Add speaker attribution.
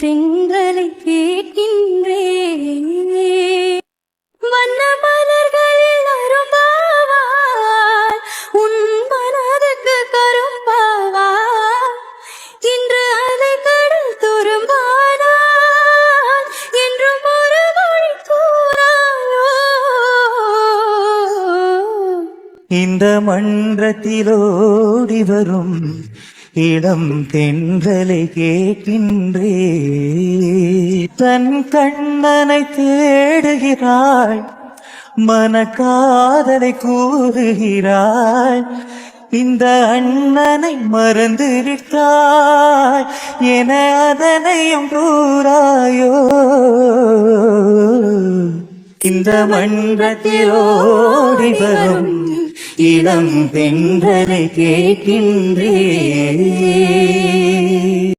Speaker 1: தென்றலை கேட்கின்றே வண்ண மலர்களில் அரும்பாவார் உன் மனதுக்கு கரும்பாவார் இன்று அலை கடல் துரும்பானார் என்றும் ஒரு மொழி கூறாரோ
Speaker 2: இந்த மன்றத்திலோடி வரும் இடம் தென்றலை கேட்கின்றே. தன் கண்ணனை தேடுகிறாய் மனக்காதலை கூறுகிறாய் இந்த அண்ணனை மறந்து விட்டாய் என அதனையும் கூறாயோ. இந்த மன்றத்தில் ஓடி வரும் இளம் பெண்களை கேட்கின்றே